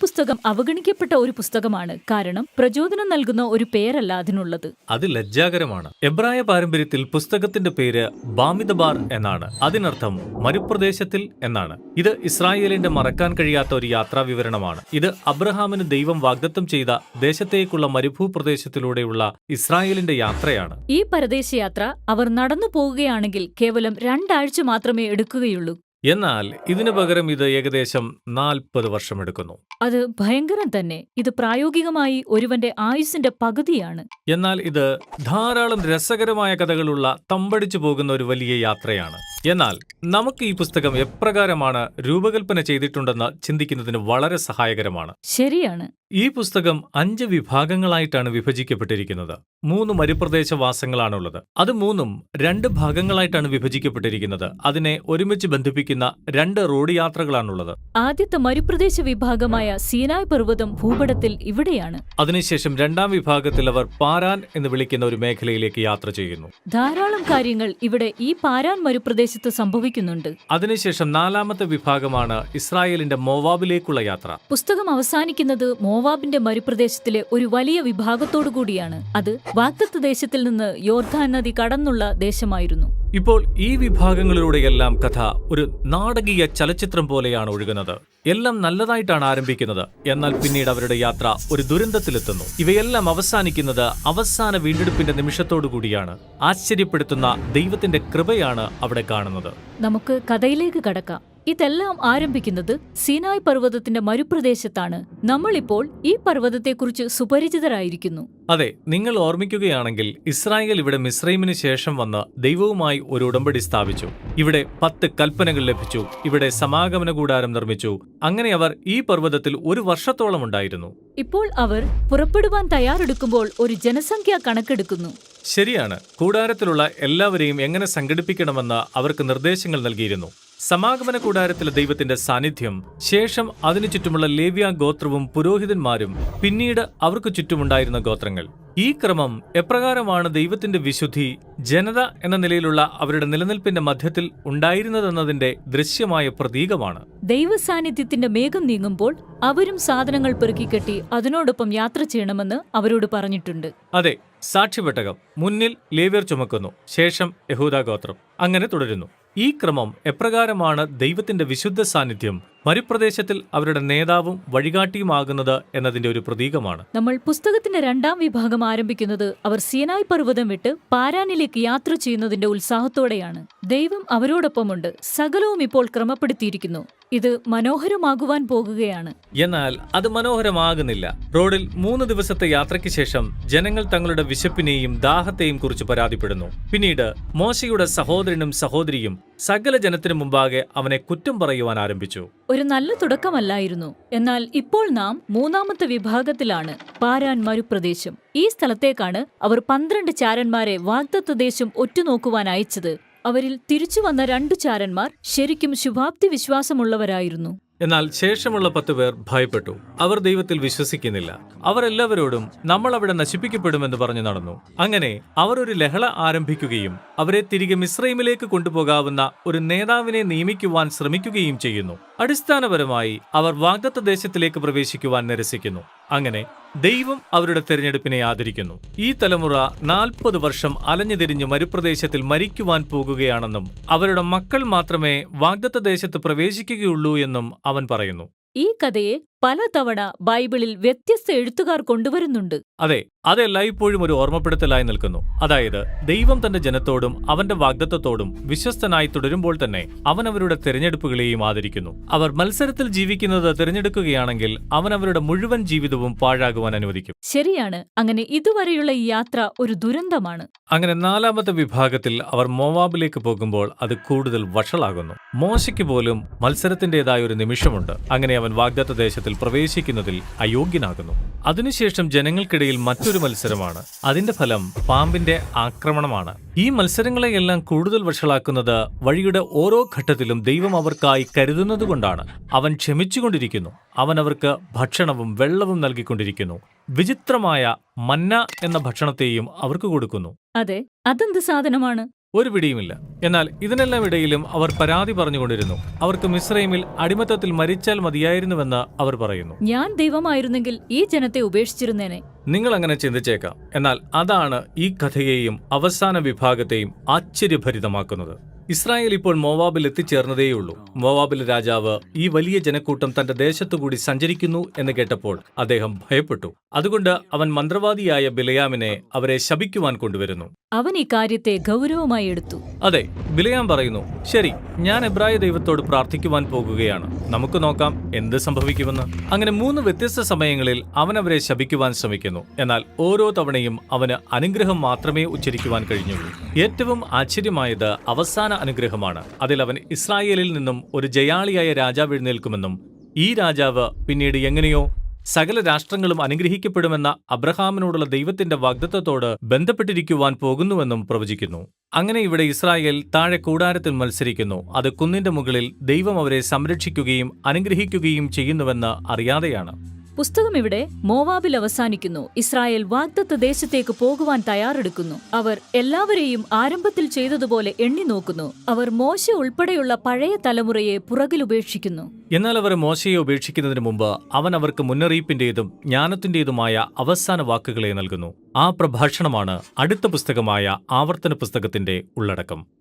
പുസ്തകം അവഗണിക്കപ്പെട്ട ഒരു പുസ്തകമാണ് കാരണം പ്രചോദനം നൽകുന്ന ഒരു പേരല്ല അതിനുള്ളത്. അത് ലജ്ജാകരമാണ്. എബ്രായ പാരമ്പര്യത്തിൽ പുസ്തകത്തിന്റെ പേര് ബാമിദബാർ എന്നാണ്. അതിനർത്ഥം മരുപ്രദേശത്തിൽ എന്നാണ്. ഇത് ഇസ്രായേലിന്റെ മറക്കാൻ കഴിയാത്ത ഒരു യാത്രാ വിവരണമാണ് ഇത് അബ്രഹാമിന് ദൈവം വാഗ്ദത്തം ചെയ്ത ദേശത്തേക്കുള്ള മരുഭൂപ്രദേശത്തിലൂടെയുള്ള ഇസ്രായേലിന്റെ യാത്രയാണ്. ഈ പരദേശയാത്ര അവർ നടന്നു പോകുകയാണെങ്കിൽ കേവലം രണ്ടാഴ്ച മാത്രമേ എടുക്കുകയുള്ളൂ. എന്നാൽ ഇതിനു പകരം ഇത് ഏകദേശം നാൽപ്പത് വർഷമെടുക്കുന്നു. അത് ഭയങ്കരം തന്നെ. ഇത് പ്രായോഗികമായി ഒരുവന്റെ ആയുസിന്റെ പകുതിയാണ്. എന്നാൽ ഇത് ധാരാളം രസകരമായ കഥകളുള്ള തമ്പടിച്ചു പോകുന്ന ഒരു വലിയ യാത്രയാണ്. എന്നാൽ നമുക്ക് ഈ പുസ്തകം എപ്രകാരമാണ് രൂപകൽപ്പന ചെയ്തിട്ടുണ്ടെന്ന് ചിന്തിക്കുന്നതിന് വളരെ സഹായകരമാണ്. ശരിയാണ്. ഈ പുസ്തകം അഞ്ച് വിഭാഗങ്ങളായിട്ടാണ് വിഭജിക്കപ്പെട്ടിരിക്കുന്നത്. മൂന്ന് മരുപ്രദേശവാസങ്ങളാണുള്ളത്. അത് മൂന്നും രണ്ട് ഭാഗങ്ങളായിട്ടാണ് വിഭജിക്കപ്പെട്ടിരിക്കുന്നത്. അതിനെ ഒരുമിച്ച് ബന്ധിപ്പിക്കുന്ന രണ്ട് റോഡ് യാത്രകളാണുള്ളത് ആദ്യത്തെ മരുപ്രദേശ വിഭാഗമായ സീനായ് പർവതം ഭൂപടത്തിൽ ഇവിടെയാണ്. അതിനുശേഷം രണ്ടാം വിഭാഗത്തിൽ അവർ പാരാൻ എന്ന് വിളിക്കുന്ന ഒരു മേഖലയിലേക്ക് യാത്ര ചെയ്യുന്നു. ധാരാളം കാര്യങ്ങൾ ഇവിടെ ഈ പാരാൻ മരുപ്രദേശത്ത് സംഭവിക്കുന്നുണ്ട്. അതിനുശേഷം നാലാമത്തെ വിഭാഗമാണ് ഇസ്രായേലിന്റെ മോവാബിലേക്കുള്ള യാത്ര. പുസ്തകം അവസാനിക്കുന്നത് മോവാബിന്റെ മരുപ്രദേശത്തിലെ ഒരു വലിയ വിഭാഗത്തോടു കൂടിയാണ് അത് വാഗ്ദത്ത് ദേശത്തിൽ നിന്ന് യോർധാൻ നദി കടന്നുള്ള ദേശമായിരുന്നു. ഇപ്പോൾ ഈ വിഭാഗങ്ങളിലൂടെയെല്ലാം കഥ ഒരു നാടകീയ ചലച്ചിത്രം പോലെയാണ് ഒഴുകുന്നത്. എല്ലാം നല്ലതായിട്ടാണ് ആരംഭിക്കുന്നത്. എന്നാൽ പിന്നീട് അവരുടെ യാത്ര ഒരു ദുരന്തത്തിലെത്തുന്നു. ഇവയെല്ലാം അവസാനിക്കുന്നത് അവസാന വീണ്ടെടുപ്പിന്റെ നിമിഷത്തോടു കൂടിയാണ്. ആശ്ചര്യപ്പെടുത്തുന്ന ദൈവത്തിന്റെ കൃപയാണ് അവിടെ കാണുന്നത്. നമുക്ക് കഥയിലേക്ക് കടക്കാം. ഇതെല്ലാം ആരംഭിക്കുന്നത് സിനായ് പർവതത്തിന്റെ മരുപ്രദേശത്താണ്. നമ്മളിപ്പോൾ ഈ പർവതത്തെക്കുറിച്ച് സുപരിചിതരായിരിക്കുന്നു. അതെ നിങ്ങൾ ഓർമ്മിക്കുകയാണെങ്കിൽ ഇസ്രായേൽ ഇവിടെ മിസ്രൈമിന് ശേഷം വന്ന് ദൈവവുമായി ഒരു ഉടമ്പടി സ്ഥാപിച്ചു. ഇവിടെ പത്ത് കൽപ്പനകൾ ലഭിച്ചു. ഇവിടെ സമാഗമന കൂടാരം നിർമ്മിച്ചു. അങ്ങനെ അവർ ഈ പർവതത്തിൽ ഒരു വർഷത്തോളം ഉണ്ടായിരുന്നു. ഇപ്പോൾ അവർ പുറപ്പെടുവാൻ തയ്യാറെടുക്കുമ്പോൾ ഒരു ജനസംഖ്യ കണക്കെടുക്കുന്നു. ശരിയാണ്. കൂടാരത്തിലുള്ള എല്ലാവരെയും എങ്ങനെ സംഘടിപ്പിക്കണമെന്ന് അവർക്ക് നിർദ്ദേശങ്ങൾ നൽകിയിരുന്നു. സമാഗമന കൂടാരത്തിലെ ദൈവത്തിന്റെ സാന്നിധ്യം ശേഷം അതിനു ചുറ്റുമുള്ള ലേവ്യ ഗോത്രവും പുരോഹിതന്മാരും പിന്നീട് അവർക്ക് ചുറ്റുമുണ്ടായിരുന്ന ഗോത്രങ്ങൾ. ഈ ക്രമം എപ്രകാരമാണ് ദൈവത്തിന്റെ വിശുദ്ധി ജനത എന്ന നിലയിലുള്ള അവരുടെ നിലനിൽപ്പിന്റെ മധ്യത്തിൽ ഉണ്ടായിരുന്നതെന്നതിന്റെ ദൃശ്യമായ പ്രതീകമാണ്. ദൈവസാന്നിധ്യത്തിന്റെ മേഘം നീങ്ങുമ്പോൾ അവരും സാധനങ്ങൾ പെറുക്കിക്കെട്ടി അതിനോടൊപ്പം യാത്ര ചെയ്യണമെന്ന് അവരോട് പറഞ്ഞിട്ടുണ്ട്. അതെ സാക്ഷ്യപെട്ടകം മുന്നിൽ ലേവ്യർ ചുമക്കുന്നു ശേഷം യഹൂദ ഗോത്രം അങ്ങനെ തുടരുന്നു. ഈ ക്രമം എപ്രകാരമാണ് ദൈവത്തിന്റെ വിശുദ്ധ സാന്നിധ്യം? മരുപ്രദേശത്തിൽ അവരുടെ നേതാവും വഴികാട്ടിയുമാകുന്നത് എന്നതിന്റെ ഒരു പ്രതീകമാണ്. നമ്മൾ പുസ്തകത്തിന്റെ രണ്ടാം വിഭാഗം ആരംഭിക്കുന്നത് അവർ സിയനായ് പർവതം വിട്ട് പാരാനിലേക്ക് യാത്ര ചെയ്യുന്നതിന്റെ ഉത്സാഹത്തോടെയാണ്. ദൈവം അവരോടൊപ്പമുണ്ട്. സകലവും ഇപ്പോൾ ക്രമപ്പെടുത്തിയിരിക്കുന്നു. ഇത് മനോഹരമാകുവാൻ പോകുകയാണ്. എന്നാൽ അത് മനോഹരമാകുന്നില്ല. റോഡിൽ മൂന്ന് ദിവസത്തെ യാത്രയ്ക്ക് ശേഷം ജനങ്ങൾ തങ്ങളുടെ വിശപ്പിനെയും ദാഹത്തെയും കുറിച്ച് പരാതിപ്പെടുന്നു. പിന്നീട് മോശയുടെ സഹോദരനും സഹോദരിയും സകല ജനത്തിനു മുമ്പാകെ അവനെ കുറ്റം പറയുവാൻ ആരംഭിച്ചു. ഒരു നല്ല തുടക്കമല്ലായിരുന്നു. എന്നാൽ ഇപ്പോൾ നാം മൂന്നാമത്തെ വിഭാഗത്തിലാണ് പാരാൻ മരുപ്രദേശം ഈ സ്ഥലത്തേക്കാണ് അവർ പന്ത്രണ്ട് ചാരന്മാരെ വാഗ്ദത്വദേശം ഒറ്റുനോക്കുവാൻ അയച്ചത്. അവരിൽ തിരിച്ചു വന്ന രണ്ടു ചാരന്മാർ ശരിക്കും ശുഭാപ്തി വിശ്വാസമുള്ളവരായിരുന്നു എന്നാൽ ശേഷമുള്ള പത്ത് പേർ ഭയപ്പെട്ടു. അവർ ദൈവത്തിൽ വിശ്വസിക്കുന്നില്ല. അവരെല്ലാവരോടും നമ്മൾ അവിടെ നശിപ്പിക്കപ്പെടുമെന്ന് പറഞ്ഞു നടന്നു. അങ്ങനെ അവർ ഒരു ലഹള ആരംഭിക്കുകയും അവരെ തിരികെ മിശ്രൈമിലേക്ക് കൊണ്ടുപോകാവുന്ന ഒരു നേതാവിനെ നിയമിക്കുവാൻ ശ്രമിക്കുകയും ചെയ്യുന്നു. അടിസ്ഥാനപരമായി അവർ വാഗ്ദത്ത ദേശത്തിലേക്ക് പ്രവേശിക്കുവാൻ നിരസിക്കുന്നു. അങ്ങനെ ദൈവം അവരുടെ തെരഞ്ഞെടുപ്പിനെ ആദരിക്കുന്നു. ഈ തലമുറ നാൽപ്പത് വർഷം അലഞ്ഞുതിരിഞ്ഞ് മരുപ്രദേശത്തിൽ മരിക്കുവാൻ പോകുകയാണെന്നും അവരുടെ മക്കൾ മാത്രമേ വാഗ്ദത്ത ദേശത്ത് പ്രവേശിക്കുകയുള്ളൂ എന്നും അവൻ പറയുന്നു. ഈ കഥയെ പലതവണ ബൈബിളിൽ വ്യത്യസ്ത എഴുത്തുകാർ കൊണ്ടുവരുന്നുണ്ട്. അതെ അത് എല്ലായ്പ്പോഴും ഒരു ഓർമ്മപ്പെടുത്തലായി നിൽക്കുന്നു. അതായത് ദൈവം തന്റെ ജനത്തോടും അവന്റെ വാഗ്ദത്തത്തോടും വിശ്വസ്തനായി തുടരുമ്പോൾ തന്നെ അവൻ അവരുടെ തിരഞ്ഞെടുപ്പുകളെയും ആദരിക്കുന്നു. അവർ മത്സരത്തിൽ ജീവിക്കുന്നത് തിരഞ്ഞെടുക്കുകയാണെങ്കിൽ അവൻ അവരുടെ മുഴുവൻ ജീവിതവും പാഴാകുവാൻ അനുവദിക്കും. ശരിയാണ്. അങ്ങനെ ഇതുവരെയുള്ള ഈ യാത്ര ഒരു ദുരന്തമാണ്. അങ്ങനെ നാലാമത്തെ വിഭാഗത്തിൽ അവർ മോവാബിലേക്ക് പോകുമ്പോൾ അത് കൂടുതൽ വഷളാകുന്നു. മോശയ്ക്ക് പോലും മത്സരത്തിന്റേതായ ഒരു നിമിഷമുണ്ട്. അങ്ങനെ അവൻ വാഗ്ദത്ത ദേശത്തിൽ പ്രവേശിക്കുന്നതിൽ അയോഗ്യനാകുന്നു. അതിനുശേഷം ജനങ്ങൾക്കിടയിൽ മറ്റൊരു മത്സരമാണ്. അതിന്റെ ഫലം പാമ്പിന്റെ ആക്രമണമാണ്. ഈ മത്സരങ്ങളെയെല്ലാം കൂടുതൽ വഷളാക്കുന്നത് വഴിയുടെ ഓരോ ഘട്ടത്തിലും ദൈവം അവർക്കായി കരുതുന്നതുകൊണ്ടാണ് അവൻ ക്ഷമിച്ചുകൊണ്ടിരിക്കുന്നു. അവൻ അവർക്ക് ഭക്ഷണവും വെള്ളവും നൽകിക്കൊണ്ടിരിക്കുന്നു. വിചിത്രമായ മന്ന എന്ന ഭക്ഷണത്തെയും അവർക്ക് കൊടുക്കുന്നു. അതെ അതെന്ത് സാധനമാണ്? ഒരു പിടിയുമില്ല. എന്നാൽ ഇതിനെല്ലാം ഇടയിലും അവർ പരാതി പറഞ്ഞുകൊണ്ടിരുന്നു. അവർക്ക് മിസ്രൈമിൽ അടിമത്തത്തിൽ മരിച്ചാൽ മതിയായിരുന്നുവെന്ന് അവർ പറയുന്നു. ഞാൻ ദൈവമായിരുന്നെങ്കിൽ ഈ ജനത്തെ ഉപേക്ഷിച്ചിരുന്നേനെ. നിങ്ങൾ അങ്ങനെ ചിന്തിച്ചേക്കാം. എന്നാൽ അതാണ് ഈ കഥയെയും അവസാന വിഭാഗത്തെയും ആശ്ചര്യഭരിതമാക്കുന്നത്. ഇസ്രായേൽ ഇപ്പോൾ മോവാബിൽ എത്തിച്ചേർന്നതേയുള്ളൂ. മോവാബിലെ രാജാവ് ഈ വലിയ ജനക്കൂട്ടം തന്റെ ദേശത്തുകൂടി സഞ്ചരിക്കുന്നു എന്ന് കേട്ടപ്പോൾ അദ്ദേഹം ഭയപ്പെട്ടു. അതുകൊണ്ട് അവൻ മന്ത്രവാദിയായ ബിലയാമിനെ അവരെ ശപിക്കുവാൻ കൊണ്ടുവരുന്നു. അവൻ ഈ കാര്യത്തെ ഗൗരവമായി എടുത്തു. അതെ ബിലയാം പറയുന്നു ശരി ഞാൻ എബ്രായ ദൈവത്തോട് പ്രാർത്ഥിക്കുവാൻ പോകുകയാണ്. നമുക്ക് നോക്കാം എന്ത് സംഭവിക്കുമെന്ന്. അങ്ങനെ മൂന്ന് വ്യത്യസ്ത സമയങ്ങളിൽ അവൻ അവരെ ശപിക്കുവാൻ ശ്രമിക്കുന്നു. എന്നാൽ ഓരോ തവണയും അവന് അനുഗ്രഹം മാത്രമേ ഉച്ചരിക്കുവാൻ കഴിഞ്ഞുള്ളൂ. ഏറ്റവും ആശ്ചര്യമായത് അവസാന അനുഗ്രഹമാണ്. അതിൽ അവൻ ഇസ്രായേലിൽ നിന്നും ഒരു ജയാളിയായ രാജാവ് എഴുന്നേൽക്കുമെന്നും ഈ രാജാവ് പിന്നീട് എങ്ങനെയോ സകല രാഷ്ട്രങ്ങളും അനുഗ്രഹിക്കപ്പെടുമെന്ന അബ്രഹാമിനോടുള്ള ദൈവത്തിന്റെ വാഗ്ദത്വത്തോട് ബന്ധപ്പെട്ടിരിക്കുവാൻ പോകുന്നുവെന്നും പ്രവചിക്കുന്നു. അങ്ങനെ ഇവിടെ ഇസ്രായേൽ താഴെ കൂടാരത്തിൽ മത്സരിക്കുന്നു. അത് കുന്നിന്റെ മുകളിൽ ദൈവം അവരെ സംരക്ഷിക്കുകയും അനുഗ്രഹിക്കുകയും ചെയ്യുന്നുവെന്ന് അറിയാതെയാണ്. പുസ്തകം ഇവിടെ മോവാബിൽ അവസാനിക്കുന്നു. ഇസ്രായേൽ വാഗ്ദത്ത ദേശത്തേക്ക് പോകുവാൻ തയ്യാറെടുക്കുന്നു. അവർ എല്ലാവരെയും ആരംഭത്തിൽ ചെയ്തതുപോലെ എണ്ണി നോക്കുന്നു. അവർ മോശ ഉൾപ്പെടെയുള്ള പഴയ തലമുറയെ പുറകിലുപേക്ഷിക്കുന്നു എന്നാൽ അവർ മോശയെ ഉപേക്ഷിക്കുന്നതിന് മുമ്പ് അവൻ അവർക്ക് മുന്നറിയിപ്പിന്റേതും ജ്ഞാനത്തിന്റേതുമായ അവസാന വാക്കുകളെ നൽകുന്നു. ആ പ്രഭാഷണമാണ് അടുത്ത പുസ്തകമായ ആവർത്തന പുസ്തകത്തിന്റെ ഉള്ളടക്കം.